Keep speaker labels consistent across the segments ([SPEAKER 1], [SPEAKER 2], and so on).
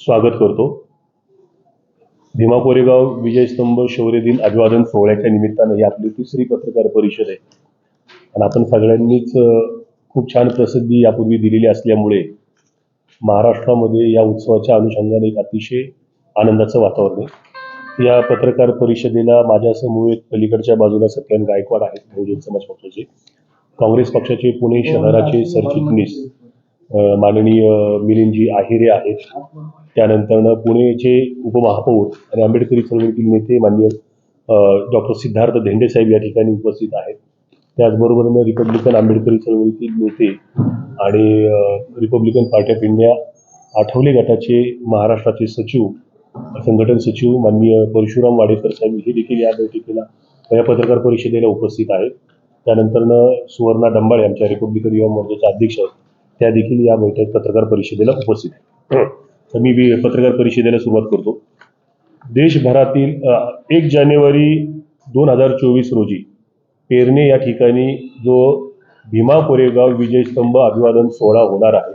[SPEAKER 1] स्वागत करतो. भीमा कोरेगाव विजयस्तंभ शौर्य दिन अभिवादन सोहळ्याच्या निमित्तानं ही आपली तिसरी पत्रकार परिषद आहे. आणि आपण सगळ्यांनीच खूप छान प्रसिद्धी यापूर्वी दिलेली असल्यामुळे महाराष्ट्रामध्ये या उत्सवाच्या अनुषंगाने एक अतिशय आनंदाचं वातावरण आहे. या पत्रकार परिषदेला माझ्या समूह पलीकडच्या बाजूला सत्यन गायकवाड आहेत बहुजन समाज पक्षाचे. काँग्रेस पक्षाचे पुणे शहराचे सरचिटणीस. माननीय मिलिंदजी आहिरे आहेत. त्यानंतर पुणेचे उपमहापौर आणि आंबेडकरी चळवळीतील नेते मान्य डॉक्टर सिद्धार्थ धेंडे साहेब या ठिकाणी उपस्थित आहेत. त्याचबरोबर रिपब्लिकन आंबेडकरी चळवळीतील नेते आणि Republican party of India Athawale गटाचे महाराष्ट्राचे सचिव संघटन सचिव माननीय परशुराम वाडेकर साहेब हे देखील या बैठकीला या पत्रकार परिषदेला उपस्थित आहेत. त्यानंतरनं सुवर्णा डंबाळे आमच्या रिपब्लिकन युवा मोर्चाच्या अध्यक्ष आहेत. त्या देखील या बैठक पत्रकार परिषदेला उपस्थित आहेत. तर मी पत्रकार परिषदेला सुरुवात करतो. देशभरातील एक जानेवारी दोन हजार चोवीस रोजी पेरणे या ठिकाणी जो भीमा कोरेगाव विजयस्तंभ अभिवादन सोहळा होणार आहे.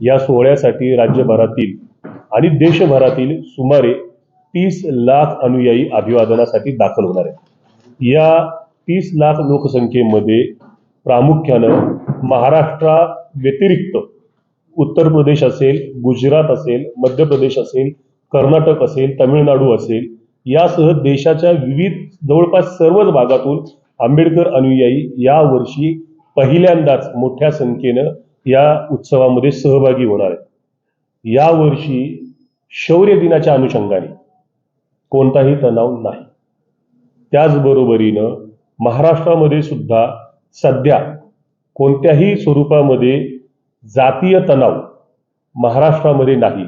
[SPEAKER 1] या सोहळ्यासाठी राज्यभरातील आणि देशभरातील सुमारे तीस लाख अनुयायी अभिवादनासाठी दाखल होणार आहेत. या तीस लाख लोकसंख्येमध्ये प्रामुख्यानं महाराष्ट्रा व्यतिरिक्त उत्तर प्रदेश असेल गुजरात असेल मध्य प्रदेश असेल कर्नाटक असेल तामिळनाडू असेल यासह देशाच्या विविध जवळपास सर्वच भागातून आंबेडकर अनुयायी यावर्षी पहिल्यांदाच मोठ्या संख्येनं या उत्सवामध्ये सहभागी होणार आहेत. यावर्षी शौर्य दिनाच्या अनुषंगाने कोणताही तणाव नाही. त्याचबरोबरीनं महाराष्ट्रामध्ये सुद्धा सध्या कोणत्याही स्वरूपामध्ये जातीय तणाव महाराष्ट्रामध्ये नाही.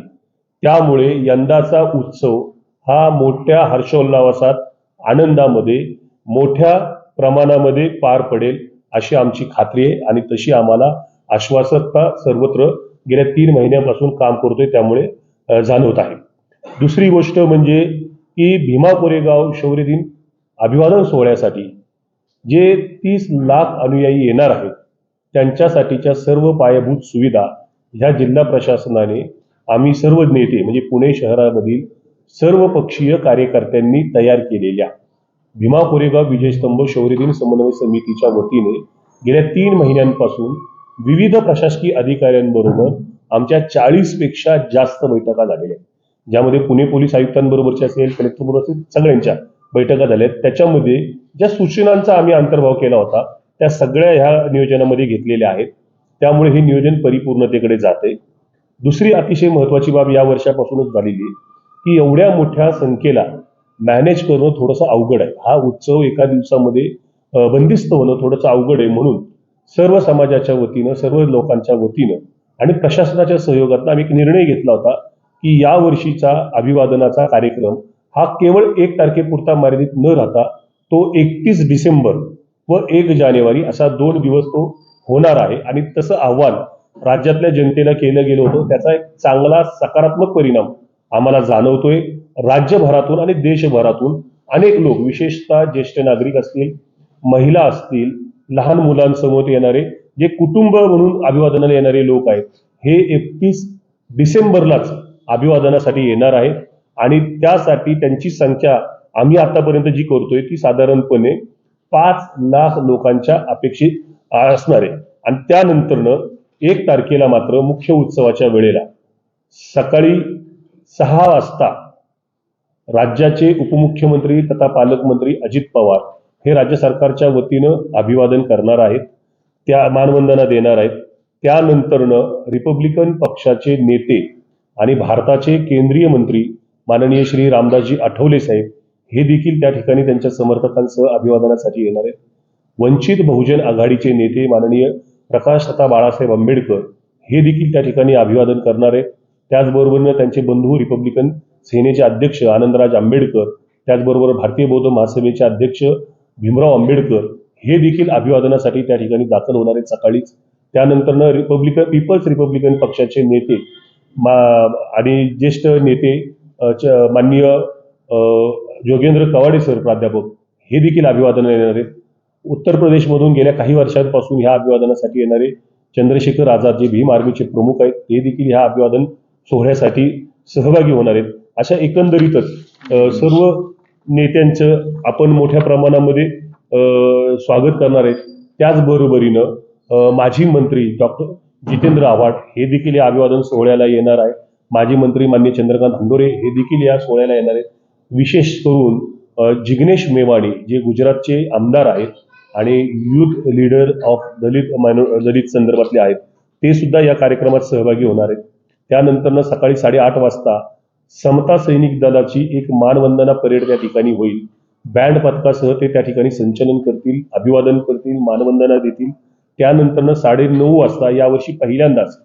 [SPEAKER 1] त्यामुळे यंदाचा उत्सव हा मोठ्या हर्षोल्लासात आनंदामध्ये मोठ्या प्रमाणामध्ये पार पडेल अशी आमची खात्री आहे आणि तशी आम्हाला आश्वासकता सर्वत्र गेल्या तीन महिन्यापासून काम करतोय त्यामुळे जाणवत आहे. दुसरी गोष्ट म्हणजे की भीमा कोरेगाव शौर्य दिन अभिवादन सोहळ्यासाठी जे तीस लाख अनुयायी येणार आहेत त्यांच्यासाठीच्या सर्व पायाभूत सुविधा ह्या जिल्हा प्रशासनाने आम्ही सर्व नेते म्हणजे पुणे शहरामधील सर्व पक्षीय कार्यकर्त्यांनी तयार केलेल्या भीमा कोरेगाव विजयस्तंभ शौर्यदिन समन्वय समितीच्या वतीने गेल्या तीन महिन्यांपासून विविध प्रशासकीय अधिकाऱ्यांबरोबर आमच्या चाळीसपेक्षा जास्त बैठका झालेल्या आहेत. ज्यामध्ये पुणे पोलीस आयुक्तांबरोबरच्या असेल कलेक्टरबरोबर असेल सगळ्यांच्या बैठका झाल्या आहेत. त्याच्यामध्ये ज्या सूचनांचा आम्ही अंतर्भाव केला होता त्या सगळ्या ह्या नियोजनामध्ये घेतलेल्या आहेत. त्यामुळे हे नियोजन परिपूर्णतेकडे जाते. दुसरी अतिशय महत्वाची बाब या वर्षापासूनच झालेली आहे की एवढ्या मोठ्या संख्येला मॅनेज करणं थोडंसं अवघड आहे. हा उत्सव एका दिवसामध्ये बंदिस्त होणं थोडंसं अवघड आहे म्हणून सर्व समाजाच्या वतीनं सर्व लोकांच्या वतीनं आणि प्रशासनाच्या सहयोगातून आम्ही एक निर्णय घेतला होता की या वर्षीचा अभिवादनाचा कार्यक्रम हा केवळ एक तारखेपुरता मर्यादित न राहता तो एकतीस डिसेंबर व एक जानेवारी असा दोन दिवस तो होणार आहे. आणि तसं आव्हान राज्यातल्या जनतेला केलं गेलं होतं. त्याचा एक चांगला सकारात्मक परिणाम आम्हाला जाणवतोय. राज्यभरातून आणि देशभरातून अनेक लोक विशेषतः ज्येष्ठ नागरिक असतील महिला असतील लहान मुलांसमोर येणारे जे कुटुंब म्हणून अभिवादनाला येणारे लोक आहेत हे एकतीस डिसेंबरलाच अभिवादनासाठी येणार आहेत. आणि त्यासाठी त्यांची संख्या आम्ही आतापर्यंत जी करतोय ती साधारणपणे पाच लाख लोकांच्या अपेक्षित असणार. आहे आणि त्यानंतरनं एक तारखेला मात्र मुख्य उत्सवाच्या वेळेला सकाळी सहा वाजता राज्याचे उपमुख्यमंत्री तथा पालकमंत्री अजित पवार हे राज्य सरकारच्या वतीनं अभिवादन करणार आहेत त्या मानवंदना देणार आहेत. त्यानंतरनं रिपब्लिकन पक्षाचे नेते आणि भारताचे केंद्रीय मंत्री माननीय श्री रामदासजी आठवले साहेब हे देखील त्या ठिकाणी त्यांच्या समर्थकांसह अभिवादनासाठी येणार आहेत. वंचित बहुजन आघाडीचे नेते माननीय प्रकाशतथा बाळासाहेब आंबेडकर हे देखील त्या ठिकाणी अभिवादन करणार आहेत. त्याचबरोबरनं त्यांचे बंधू रिपब्लिकन सेनेचे अध्यक्ष आनंदराज आंबेडकर त्याचबरोबर भारतीय बौद्ध महासभेचे अध्यक्ष भीमराव आंबेडकर हे देखील अभिवादनासाठी त्या ठिकाणी दाखल होणार आहेत सकाळीच. त्यानंतरनं रिपब्लिकन पीपल्स रिपब्लिकन पक्षाचे नेते मा आणि ज्येष्ठ नेते च- माननीय जोगेंद्र कवाडे सर प्राध्यापक हे देखील अभिवादन येणार. आहेत उत्तर प्रदेशमधून गेल्या काही वर्षांपासून ह्या अभिवादनासाठी येणारे चंद्रशेखर आझाद जे भीम आर्मीचे प्रमुख आहेत. ते देखील ह्या अभिवादन सोहळ्यासाठी सहभागी होणार आहेत. अशा एकंदरीतच सर्व नेत्यांचं आपण मोठ्या प्रमाणामध्ये स्वागत करणार आहेत. त्याचबरोबरीनं माजी मंत्री डॉक्टर जितेंद्र आव्हाड हे देखील या अभिवादन सोहळ्याला येणार आहे. माजी मंत्री मान्य चंद्रकांत हंडोरे हे देखील या सोहळ्याला येणार आहेत. विशेष करून जिग्नेश मेवाणी जे गुजरातचे आमदार आहेत आणि युथ लीडर ऑफ दलित मायनो दलित संदर्भातले आहेत ते सुद्धा या कार्यक्रमात सहभागी होणार आहेत. त्यानंतरनं सकाळी साडेआठ वाजता समता सैनिक दलाची एक मानवंदना परेड त्या ठिकाणी होईल. बँड पथकासह ते त्या ठिकाणी संचलन करतील अभिवादन करतील मानवंदना देतील. त्यानंतरनं साडे नऊ वाजता यावर्षी पहिल्यांदाच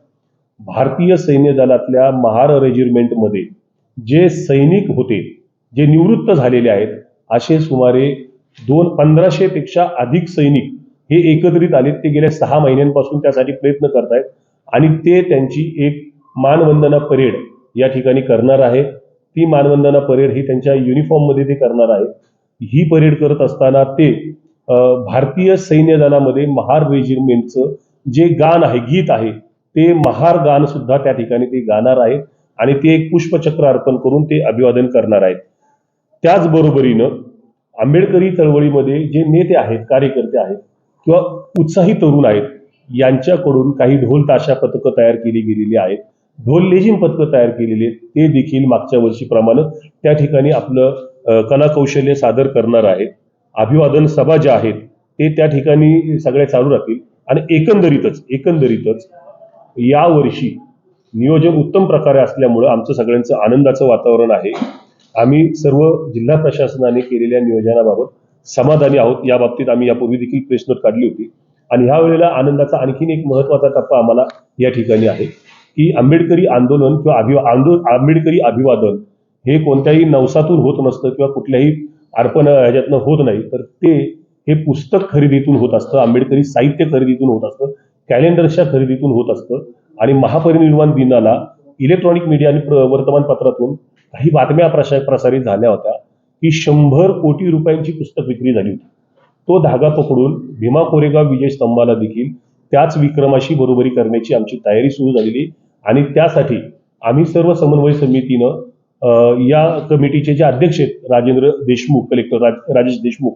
[SPEAKER 1] भारतीय सैन्य दलातल्या महार रेजिमेंटमध्ये जे सैनिक होते जे निवृत्त झालेले आहेत असे सुमारे दोन पंधराशे पेक्षा अधिक सैनिक हे एकत्रित आलेत. ते गेल्या सहा महिन्यांपासून त्यासाठी प्रयत्न करतायत आणि ते त्यांची एक मानवंदना परेड या ठिकाणी करणार आहे. ती मानवंदना परेड ही त्यांच्या युनिफॉर्ममध्ये ते करणार आहे. ही परेड करत असताना ते भारतीय सैन्य दलामध्ये महार रेजिमेंटचं जे गान आहे गीत आहे ते महार गान सुद्धा त्या ठिकाणी ते गाणार आहेत आणि ते एक पुष्पचक्र अर्पण करून ते अभिवादन करणार आहेत. त्याचबरोबरीनं आंबेडकरी चळवळीमध्ये जे नेते आहेत कार्यकर्ते आहेत किंवा उत्साही तरुण आहेत यांच्याकडून काही ढोल ताशा पथकं तयार केली गेलेली आहेत. ढोल लेझिम पथकं तयार केलेली आहेत. ते देखील मागच्या वर्षीप्रमाणे त्या ठिकाणी आपलं कलाकौशल्य सादर करणार आहेत. अभिवादन सभा ज्या आहेत ते त्या ठिकाणी सगळ्या चालू राहतील. आणि एकंदरीतच एकंदरीतच यावर्षी नियोजन उत्तम प्रकारे असल्यामुळं आमचं सगळ्यांचं आनंदाचं वातावरण आहे. आम्ही सर्व जिल्हा प्रशासनाने केलेल्या नियोजनाबाबत समाधानी आहोत. या बाबतीत आम्ही यापूर्वी देखील प्रेस नोट काढली होती. आणि ह्या वेळेला आनंदाचा आणखीन एक महत्त्वाचा टप्पा आम्हाला या ठिकाणी आहे की आंबेडकरी आंदोलन किंवा अभि आंदो आंबेडकरी अभिवादन हे कोणत्याही नवसातून होत नसतं किंवा कुठल्याही अर्पण ह्याच्यातनं होत नाही. तर ते हे पुस्तक खरेदीतून होत असतं आंबेडकरी साहित्य खरेदीतून होत असतं कॅलेंडर्सच्या खरेदीतून होत असतं. आणि महापरिनिर्वाण दिनाला इलेक्ट्रॉनिक मीडिया आणि प्र- वर्तमानपत्रातून काही बातम्या प्रशा प्रसारित झाल्या होत्या की शंभर कोटी रुपयांची पुस्तक विक्री झाली होती. तो धागा पकडून भीमा कोरेगाव विजय स्तंभाला देखील त्याच विक्रमाशी बरोबरी करण्याची आमची तयारी सुरू झालेली आणि त्यासाठी आम्ही सर्व समन्वय समितीनं या कमिटीचे जे अध्यक्ष आहेत राजेंद्र देशमुख कलेक्टर राज- राजेश देशमुख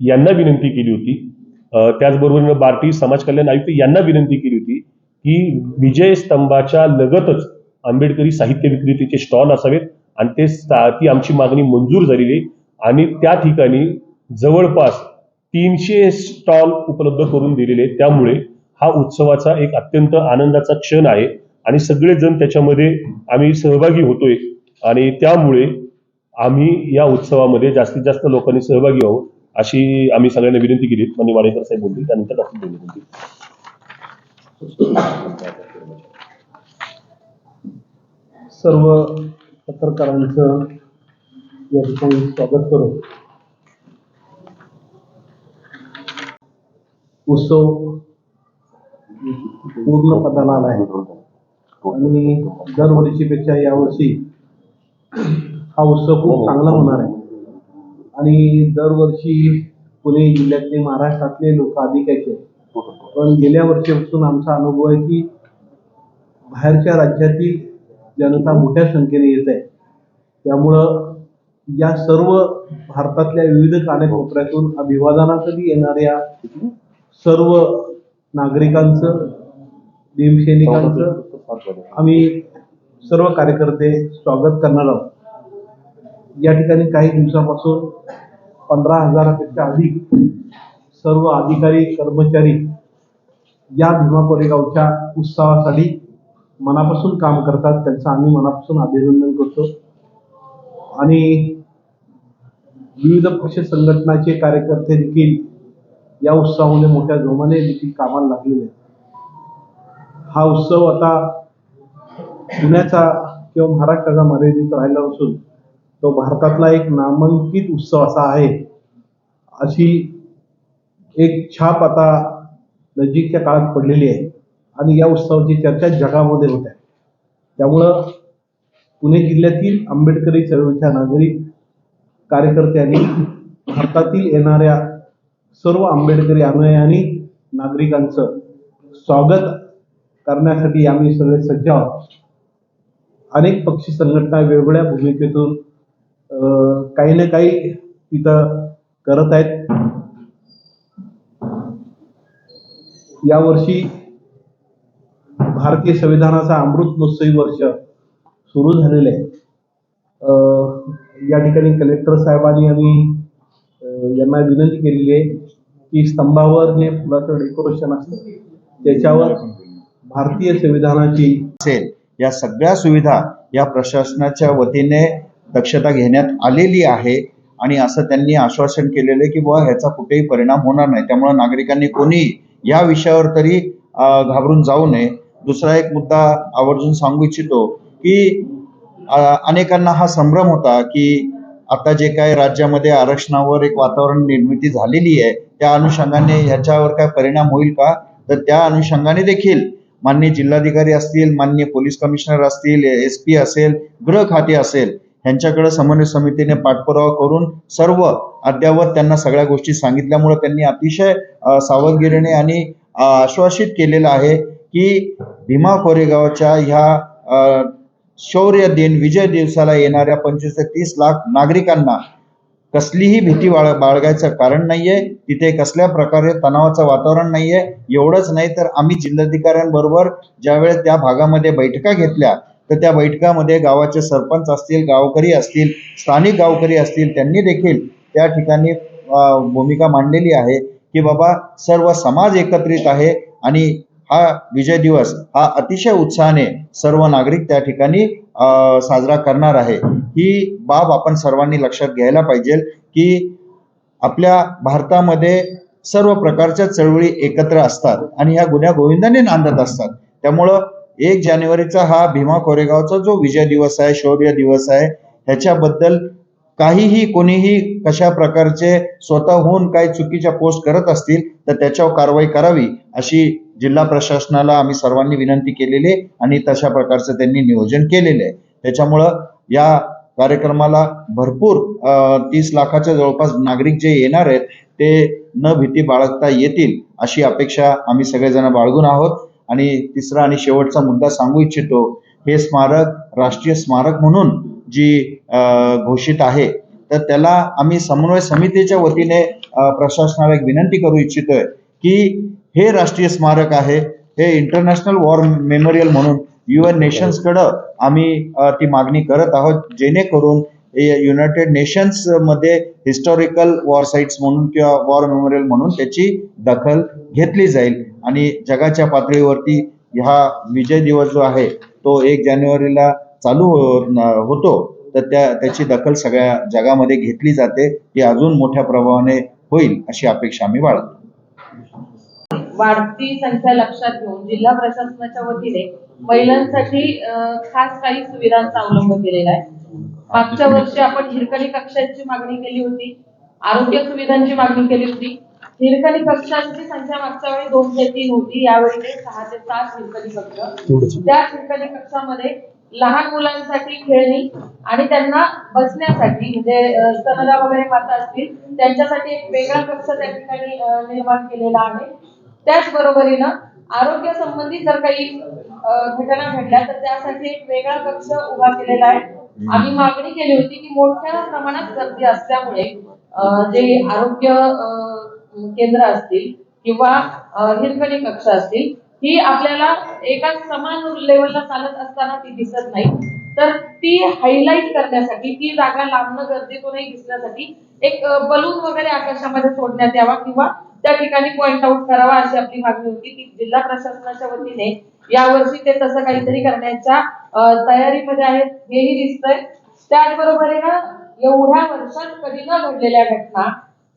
[SPEAKER 1] यांना विनंती केली होती. अ, त्याचबरोबर बार्टी समाज कल्याण आयुक्त यांना विनंती केली होती की विजय स्तंभाच्या लगतच आंबेडकरी साहित्य विक्रेतेचे स्टॉल असावेत. आणि ते ती आमची मागणी मंजूर झालेली आहे. आणि त्या ठिकाणी जवळपास तीनशे स्टॉल उपलब्ध करून दिलेले त्यामुळे हा उत्सवाचा एक अत्यंत आनंदाचा क्षण आहे. आणि सगळेजण त्याच्यामध्ये आम्ही सहभागी होतोय. आणि त्यामुळे आम्ही या उत्सवामध्ये जास्तीत जास्त लोकांनी सहभागी व्हावं अशी आम्ही सगळ्यांना विनंती केली. म्हणजे वाडेकर साहेब बोलले त्यानंतर डॉक्टर बोलले बोलतील
[SPEAKER 2] सर्व पत्रकारांचं या ठिकाणी स्वागत करू. उत्सव पूर्ण पदाला आला आहे. आणि दरवर्षीपेक्षा यावर्षी हा उत्सव खूप चांगला होणार आहे. आणि दरवर्षी पुणे जिल्ह्यातले महाराष्ट्रातले लोक अधिक यायचे पण गेल्या वर्षीपासून आमचा अनुभव आहे की बाहेरच्या राज्यातील जनता मोठ्या संख्येने येत आहे. त्यामुळं या सर्व भारतातल्या विविध कानेकोपऱ्यातून अभिवादनासाठी येणाऱ्या सर्व नागरिकांचं भीमसैनिकांचं आम्ही सर्व कार्यकर्ते स्वागत करणार आहोत. या ठिकाणी काही दिवसापासून पंधरा हजारापेक्षा अधिक सर्व अधिकारी कर्मचारी या भीमा कोरेगावच्या उत्सवासाठी मनापासून काम करतात त्यांचं आम्ही मनापासून अभिनंदन करतो. आणि विविध पक्ष संघटनाचे कार्यकर्ते देखील या उत्सवामध्ये मोठ्या जोमाने देखील कामाला लागलेले आहेत. हा उत्सव आता पुण्याचा किंवा महाराष्ट्राचा मर्यादित राहिला नसून तो भारतातला एक नामांकित उत्सव असा आहे. अशी एक छाप आता नजीकच्या काळात पडलेली आहे. आणि या उत्सवाची चर्चा जगामध्ये होत आहे. त्यामुळं पुणे जिल्ह्यातील आंबेडकरी चळवळीच्या नागरिक कार्यकर्त्यांनी भारतातील येणाऱ्या सर्व आंबेडकरी अनुयायांनी नागरिकांचं स्वागत करण्यासाठी आम्ही सगळे सज्ज आहोत. अनेक पक्षी संघटना वेगवेगळ्या भूमिकेतून काही ना काही तिथं करत आहेत. यावर्षी भारतीय संविधानाचा अमृत महोत्सवी वर्ष सुरू झालेलं आहे. या ठिकाणी कलेक्टर साहेबांनी आम्ही यांना विनंती केलेली आहे की स्तंभावर जे फुलाचं डेकोरेशन असतं त्याच्यावर भारतीय संविधानाची
[SPEAKER 3] असेल या सगळ्या सुविधा या प्रशासनाच्या वतीने दक्षता घेण्यात आलेली आहे आणि असं त्यांनी आश्वासन केलेलं आहे की बुवा ह्याचा कुठेही परिणाम होणार नाही. त्यामुळे नागरिकांनी कोणी या विषयावर तरी घाबरून जाऊ नये. दुसरा एक मुद्दा आवर्जून सांगू इच्छितो की अनेकांना हा संभ्रम होता की आता जे काय राज्यामध्ये आरक्षणावर एक वातावरण निर्मिती झालेली आहे त्या अनुषंगाने ह्याच्यावर काय परिणाम होईल का? तर त्या अनुषंगाने देखील मान्य जिल्हाधिकारी असतील मान्य पोलीस कमिशनर असतील एस पी असेल गृह खाते असेल यांच्याकडे समन्वय समितीने पाठपुरावा करून सर्व अद्यावत त्यांना सगळ्या गोष्टी सांगितल्यामुळे त्यांनी अतिशय सावधगिरीने आणि आश्वासित केलेलं आहे की भीमा कोरेगावच्या ह्या शौर्य दिन विजय दिवसाला येणाऱ्या पंचवीस ते तीस लाख नागरिकांना कसलीही भीती बाळ बाळगायचं कारण नाहीये. तिथे कसल्या प्रकारे तणावाचं वातावरण नाहीये. एवढंच नाही तर आम्ही जिल्हाधिकाऱ्यांबरोबर ज्यावेळेस त्या भागामध्ये बैठका घेतल्या तर त्या बैठकामध्ये गावाचे सरपंच असतील गावकरी असतील स्थानिक गावकरी असतील त्यांनी देखील त्या ठिकाणी भूमिका मांडलेली आहे की बाबा सर्व समाज एकत्रित आहे आणि हा विजय दिवस हा अतिशय उत्साहाने सर्व नागरिक त्या ठिकाणी साजरा करणार आहे. ही बाब आपण सर्वांनी लक्षात घ्यायला पाहिजे की आपल्या भारतामध्ये सर्व प्रकारच्या चळवळी एकत्र असतात आणि ह्या गुन्ह्या गोविंदाने नांदत असतात. त्यामुळं एक जानेवारीचा हा भीमा कोरेगावचा जो विजय दिवस आहे शौर्य दिवस आहे ह्याच्याबद्दल काहीही कोणीही कशा प्रकारचे स्वतःहून काही चुकीच्या पोस्ट करत असतील तर त्याच्यावर कारवाई करावी अशी जिल्हा प्रशासनाला आम्ही सर्वांनी विनंती केलेली आहे आणि तशा प्रकारचं त्यांनी नियोजन केलेलं आहे. त्याच्यामुळं या कार्यक्रमाला भरपूर तीस लाखाच्या जवळपास नागरिक जे येणार आहेत ते न भीती बाळगता येतील अशी अपेक्षा आम्ही सगळेजण बाळगून आहोत. आणि तिसरा आणि शेवटचा मुद्दा सांगू इच्छितो हे स्मारक राष्ट्रीय स्मारक म्हणून जी घोषित आहे तर त्याला आम्ही समन्वय समितीच्या वतीने प्रशासनाला एक विनंती करू इच्छितोय की हे राष्ट्रीय स्मारक आहे. हे इंटरनॅशनल वॉर मेमोरियल म्हणून युएन नेशन्सकडं आम्ही ती मागणी करत आहोत. जेणेकरून युनायटेड नेशन्समध्ये हिस्टॉरिकल वॉर साईट्स म्हणून किंवा वॉर मेमोरियल म्हणून त्याची दखल घेतली जाईल. आणि जगाच्या पातळीवरती हा विजय दिवस जो आहे तो एक जानेवारीला चालू होतो. तर त्या त्याची दखल सगळ्या जगामध्ये घेतली जाते. ही अजून मोठ्या प्रभावाने होईल अशी अपेक्षा आम्ही बाळगतो.
[SPEAKER 4] वाढती संख्या लक्षात घेऊन जिल्हा प्रशासनाच्या वतीने महिलांसाठी खास काही सुविधांचा अवलंब केलेला आहे. मागच्या वर्षी आपण हिरकणी कक्षाची मागणी केली होती आरोग्य सुविधांची मागणी केली होती. हिरकणी कक्षांची संख्या मागच्या वेळी दोन ते तीन होती यावेळी ते सहा ते सात हिरकणी कक्ष. त्या हिरकणी कक्षामध्ये लहान मुलांसाठी खेळणी आणि त्यांना बसण्यासाठी म्हणजे स्तनदा वगैरे माता असतील त्यांच्यासाठी एक वेगळा कक्ष त्या ठिकाणी निर्माण केलेला आहे. त्याचबरोबरीनं आरोग्य संबंधी जर काही घटना घडल्या तर त्यासाठी एक वेगळा कक्ष उभा केलेला आहे. आम्ही मागणी केली होती की मोठ्या प्रमाणात गर्दी असल्यामुळे जे आरोग्य केंद्र असतील किंवा हिरकणी कक्ष असतील ही आपल्याला एका समान लेवलला चालत असताना ती दिसत नाही. तर ती हायलाईट करण्यासाठी ती जागा लांबणं गरजेतूनही दिसण्यासाठी एक बलून वगैरे आकाशामध्ये सोडण्यात यावा किंवा त्या ठिकाणी पॉइंट आउट करावा अशी आपली मागणी होती. की जिल्हा प्रशासनाच्या वतीने यावर्षी ते तसं काहीतरी करण्याच्या तयारीमध्ये आहेत हेही दिसतंय. त्याचबरोबरीनं एवढ्या वर्षात कधी न घडलेल्या घटना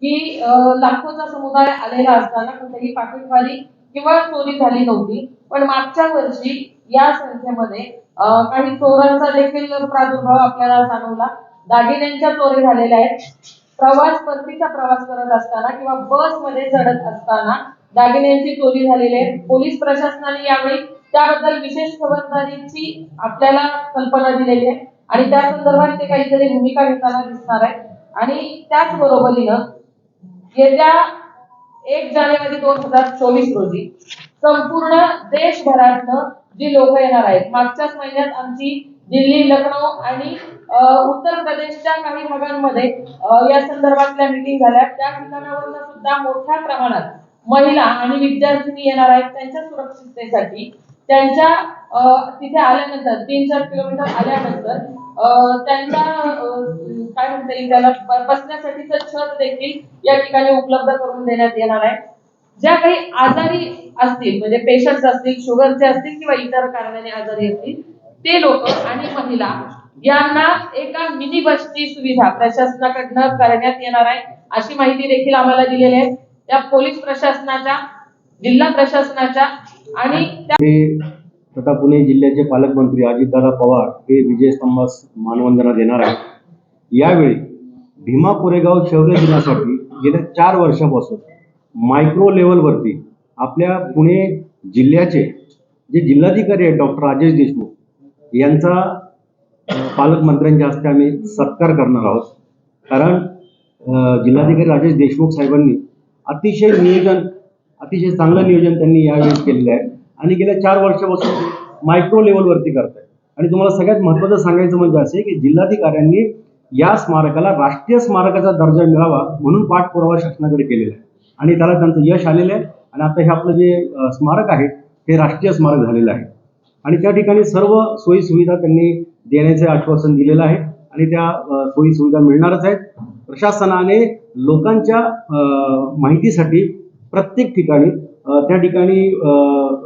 [SPEAKER 4] की लाखोचा समुदाय आलेला असताना कुठेही पाकिटवारी किंवा चोरी झाली नव्हती. पण मागच्या वर्षी या संख्येमध्ये काही चोरांचा देखील प्रादुर्भाव आपल्याला जाणवला. दागिन्यांच्या चोरी झालेल्या आहेत. प्रवास परतीचा प्रवास करत असताना किंवा बसमध्ये चढत असताना दागिन्यांची चोरी झालेली आहे. पोलीस प्रशासनाने यावेळी त्याबद्दल विशेष खबरदारीची आपल्याला कल्पना दिलेली आहे. आणि त्या संदर्भात ते काहीतरी भूमिका घेताना दिसणार आहे. आणि त्याचबरोबरीनं येत्या एक जानेवारी दोन हजार चोवीस रोजी संपूर्ण देशभरातनं जी लोक येणार आहेत मागच्याच महिन्यात आमची दिल्ली लखनौ आणि उत्तर प्रदेशच्या काही भागांमध्ये या संदर्भातल्या मीटिंग झाल्या. त्या ठिकाणावरून सुद्धा मोठ्या प्रमाणात महिला आणि विद्यार्थिनी येणार आहेत त्यांच्या सुरक्षिततेसाठी. त्यांच्या तिथे आल्यानंतर तीन चार किलोमीटर आल्यानंतर त्यांच्या काय म्हणता येईल त्याला बसण्यासाठीच छत देखील या ठिकाणी उपलब्ध करून देण्यात येणार आहे. ज्या काही आजारी असतील म्हणजे पेशंट्स असतील शुगरचे असतील किंवा इतर कारणाने आजारी असतील ते लोक आणि महिला यांना एका मिनी बसची सुविधा प्रशासनाकडनं करण्यात येणार आहे अशी माहिती देखील आम्हाला दिलेली आहे. त्या पोलीस प्रशासनाच्या जिल्हा प्रशासनाच्या आणि
[SPEAKER 5] तथा पुणे जिल्ह्याचे पालकमंत्री अजितदादा पवार हे विजयस्तंभास मानवंदना देणार आहेत. यावेळी भीमा कोरेगाव शौर्य दिनासाठी गेल्या चार वर्षापासून मायक्रो लेवलवरती आपल्या पुणे जिल्ह्याचे जे जिल्हाधिकारी आहेत डॉक्टर राजेश देशमुख यांचा पालकमंत्र्यांच्या हस्ते आम्ही सत्कार करणार आहोत. कारण जिल्हाधिकारी राजेश देशमुख साहेबांनी अतिशय नियोजन अतिशय चांगलं नियोजन त्यांनी यावेळेस केलेलं आहे. आणि गेल्या चार वर्षापासून मायक्रो लेवलवरती करत आहे आणि तुम्हाला सगळ्यात महत्त्वाचं सांगायचं म्हणजे असे की जिल्हाधिकाऱ्यांनी या स्मारकाला राष्ट्रीय स्मारकाचा दर्जा मिळावा म्हणून पाठपुरावा शासनाकडे केलेला आहे. आणि त्याला त्यांचं यश आलेलं आहे. आणि आता हे आपलं जे स्मारक आहे ते राष्ट्रीय स्मारक झालेलं आहे. आणि त्या ठिकाणी सर्व सोयी सुविधा त्यांनी देण्याचे आश्वासन दिलेलं आहे. आणि त्या सोयीसुविधा सोयी सुविधा मिळणारच आहेत. प्रशासनाने लोकांच्या माहितीसाठी प्रत्येक ठिकाणी त्या ठिकाणी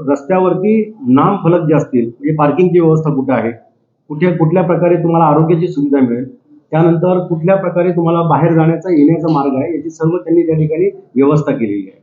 [SPEAKER 5] रस्त्यावरती नाम फलक जे असतील म्हणजे पार्किंगची व्यवस्था कुठं आहे कुठे कुठल्या प्रकारे तुम्हाला आरोग्याची सुविधा मिळेल त्यानंतर कुठल्या प्रकारे तुम्हाला बाहेर जाण्याचा येण्याचा मार्ग आहे याची सर्व त्यांनी त्या ठिकाणी व्यवस्था केलेली आहे.